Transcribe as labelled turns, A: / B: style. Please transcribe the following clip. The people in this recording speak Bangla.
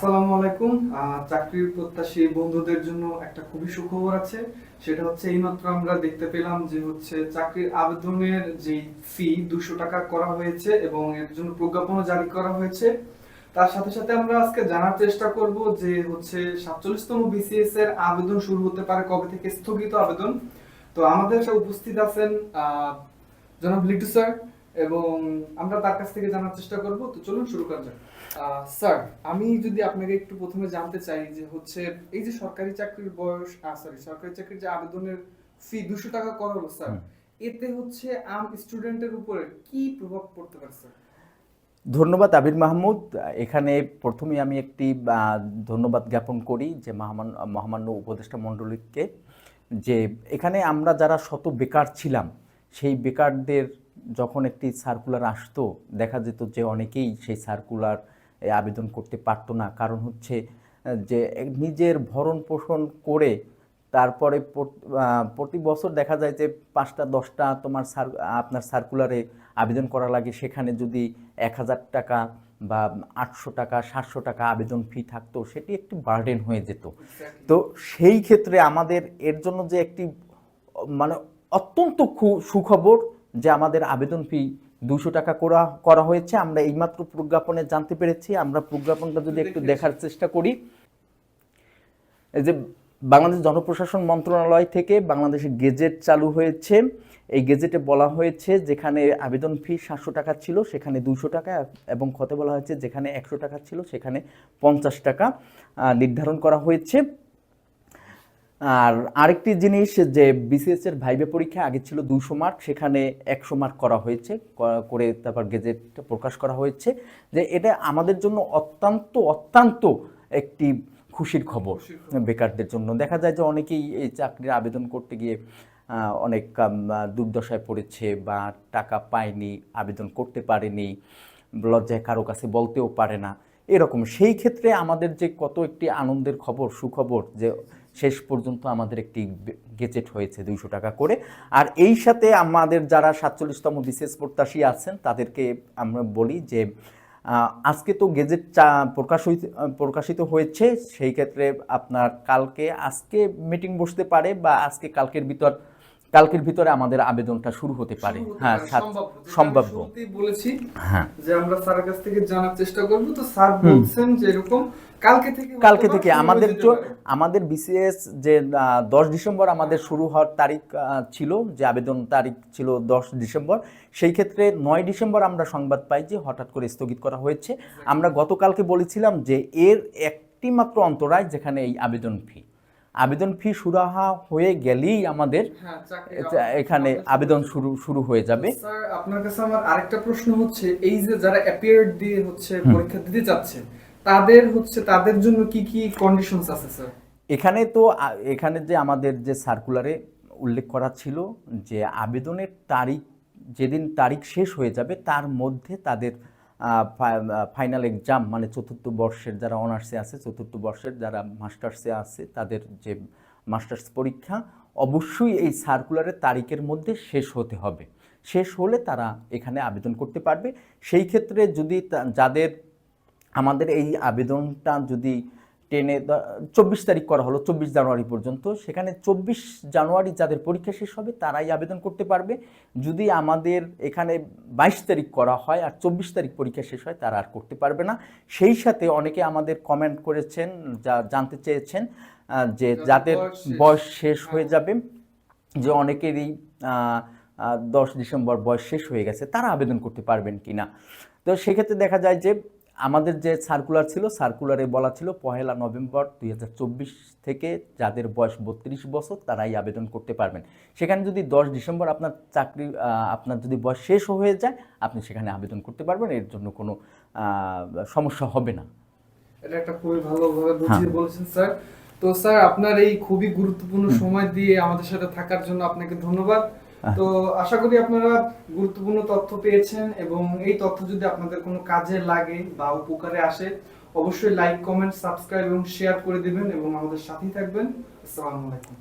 A: আসসালামু আলাইকুম। চাকরির প্রত্যাশী বন্ধুদের জন্য একটা খুবই সুখবর আছে। সেটা হচ্ছে এইমাত্র আমরা দেখতে পেলাম যে হচ্ছে চাকরির আবেদনের যে ফি দুশো টাকা করা হয়েছে এবং এর জন্য জারি করা হয়েছে। তার সাথে সাথে আমরা আজকে জানার চেষ্টা করব যে হচ্ছে সাতচল্লিশতম বিসিএস এর আবেদন শুরু হতে পারে কবে থেকে স্থগিত আবেদন। তো আমাদের উপস্থিত আছেন জনাব লিটু স্যার। এবং আমরা তার কাছ থেকে জানার চেষ্টা করব। তো চলুন শুরু করা যাক। স্যার আমি যদি আপনাকে একটু প্রথমে জানতে চাই যে হচ্ছে এই যে সরকারি চাকরির বয়স সরি সরকারি চাকরির যে আবেদনের ফি দুশো টাকা করা হলো স্যার এতে হচ্ছে আম স্টুডেন্টের উপরে কি প্রভাব পড়তে পারে স্যার?
B: ধন্যবাদ আবির মাহমুদ। এখানে প্রথমে আমি একটি ধন্যবাদ জ্ঞাপন করি যে মহামান্য মহামান্য উপদেষ্টা মণ্ডলীকে যে এখানে আমরা যারা শত বেকার ছিলাম সেই বেকারদের যখন একটি সার্কুলার আসতো দেখা যেত যে অনেকেই সেই সার্কুলার আবেদন করতে পারতো না। কারণ হচ্ছে যে নিজের ভরণ পোষণ করে তারপরে প্রতি বছর দেখা যায় যে পাঁচটা দশটা তোমার সার আপনার সার্কুলারে আবেদন করা লাগে। সেখানে যদি এক হাজার টাকা বা আটশো টাকা সাতশো টাকা আবেদন ফি থাকতো সেটি একটি বার্ডেন হয়ে যেত। তো সেই ক্ষেত্রে আমাদের এর জন্য যে একটি মানে অত্যন্ত খু- সুখবর যে আমাদের আবেদন ফি দুশো টাকা করা করা হয়েছে আমরা এইমাত্র প্রজ্ঞাপনে জানতে পেরেছি। আমরা প্রজ্ঞাপনটা যদি একটু দেখার চেষ্টা করি। এই যে বাংলাদেশ জনপ্রশাসন মন্ত্রণালয় থেকে বাংলাদেশের গেজেট চালু হয়েছে। এই গেজেটে বলা হয়েছে যেখানে আবেদন ফি সাতশো টাকা ছিল সেখানে দুশো টাকা এবং খতে বলা হয়েছে যেখানে একশো টাকা ছিল সেখানে পঞ্চাশ টাকা নির্ধারণ করা হয়েছে। আর আরেকটি জিনিস যে বিসিএস এর ভাইবে পরীক্ষা আগে ছিল দুশো মার্ক সেখানে একশো মার্ক করা হয়েছে করে তারপর গেজেটটা প্রকাশ করা হয়েছে যে এটা আমাদের জন্য অত্যন্ত অত্যন্ত একটি খুশির খবর বেকারদের জন্য। দেখা যায় যে অনেকেই এই চাকরির আবেদন করতে গিয়ে অনেক দুর্দশায় পড়েছে বা টাকা পায়নি আবেদন করতে পারেনি লজ্জায় কারও কাছে বলতেও পারে না এরকম। সেই ক্ষেত্রে আমাদের যে কত একটি আনন্দের খবর সুখবর যে শেষ পর্যন্ত আমাদের একটি গেজেট হয়েছে দুইশো টাকা করে। আর এই সাথে আমাদের যারা সাতচল্লিশতম বিশেষ প্রত্যাশী আছেন, তাদেরকে আমরা বলি যে আজকে তো গেজেট চা প্রকাশ প্রকাশিত হয়েছে, সেই ক্ষেত্রে আপনার কালকে, আজকে মিটিং বসতে পারে বা আজকে কালকের ভিতর কালকের ভিতরে আমাদের আবেদনটা শুরু হতে পারে। হ্যাঁ
A: সম্ভাব্য। বলেছি
B: হ্যাঁ।
A: যে আমরা স্যারের কাছ থেকে জানার চেষ্টা করব। তো স্যার বলছেন যে এরকম কালকে থেকে
B: কালকে থেকে আমাদের তো আমাদের বিসিএস যে দশ ডিসেম্বর আমাদের শুরু হওয়ার তারিখ ছিল যে আবেদন তারিখ ছিল দশ ডিসেম্বর সেই ক্ষেত্রে নয় ডিসেম্বর আমরা সংবাদ পাই যে হঠাৎ করে স্থগিত করা হয়েছে। আমরা গতকালকে বলেছিলাম যে এর একটি মাত্র অন্তরায় যেখানে এই আবেদন ফি আবেদন ফি সুরাহা হয়ে গেলেই আমাদের
A: হ্যাঁ,
B: এখানে আবেদন শুরু শুরু হয়ে যাবে।
A: স্যার আপনার কাছে আমার আরেকটা প্রশ্ন হচ্ছে এই যে যারা অ্যাপিয়ার দিয়ে হচ্ছে পরীক্ষা দিতে যাচ্ছে তাদের হচ্ছে তাদের জন্য কি কি কন্ডিশনস আছে স্যার?
B: এখানে তো এখানে যে আমাদের যে সার্কুলারে উল্লেখ করা ছিল যে আবেদনের তারিখ যেদিন তারিখ শেষ হয়ে যাবে তার মধ্যে তাদের ফাইনাল এক্সাম মানে চতুর্থ বর্ষের যারা অনার্সে আছে, চতুর্থ বর্ষের যারা মাস্টার্সে আছে, তাদের যে মাস্টার্স পরীক্ষা, অবশ্যই এই সার্কুলারের তারিখের মধ্যে শেষ হতে হবে। শেষ হলে তারা এখানে আবেদন করতে পারবে। সেই ক্ষেত্রে যদি যাদের আমাদের এই আবেদনটা যদি টেনে চব্বিশ তারিখ করা হলো চব্বিশ জানুয়ারি পর্যন্ত। সেখানে চব্বিশ জানুয়ারি যাদের পরীক্ষা শেষ হবে তারাই আবেদন করতে পারবে। যদি আমাদের এখানে বাইশ তারিখ করা হয় আর চব্বিশ তারিখ পরীক্ষা শেষ হয় তারা আর করতে পারবে না। সেই সাথে অনেকে আমাদের কমেন্ট করেছেন যা জানতে চেয়েছেন যে
A: যাদের বয়স শেষ।
B: হয়ে যাবে যে অনেকেরই দশ ডিসেম্বর বয়স শেষ হয়ে গেছে তারা আবেদন করতে পারবেন কি না তো সেক্ষেত্রে দেখা যায় যে আমাদের যে সার্কুলার ছিল সার্কুলারে বলা ছিল পহেলা নভেম্বর দুই হাজার চব্বিশ থেকে যাদের বয়স বত্রিশ বছর তারাই আবেদন করতে পারবেন। সেখানে যদি দশ ডিসেম্বর আপনার চাকরি আপনার যদি বয়স শেষ হয়ে যায় আপনি সেখানে আবেদন করতে পারবেন এর জন্য কোনো আহ, সমস্যা হবে না।
A: এটা একটা খুবই ভালোভাবে বুঝিয়ে বলেছেন স্যার। তো স্যার আপনার এই খুবই গুরুত্বপূর্ণ সময় দিয়ে আমাদের সাথে থাকার জন্য আপনাকে ধন্যবাদ। তো আশা করি আপনারা গুরুত্বপূর্ণ তথ্য পেয়েছেন এবং এই তথ্য যদি আপনাদের কোনো কাজে লাগে বা উপকারে আসে, অবশ্যই লাইক কমেন্ট সাবস্ক্রাইব এবং শেয়ার করে দিবেন এবং আমাদের সাথেই থাকবেন। আসসালামু আলাইকুম।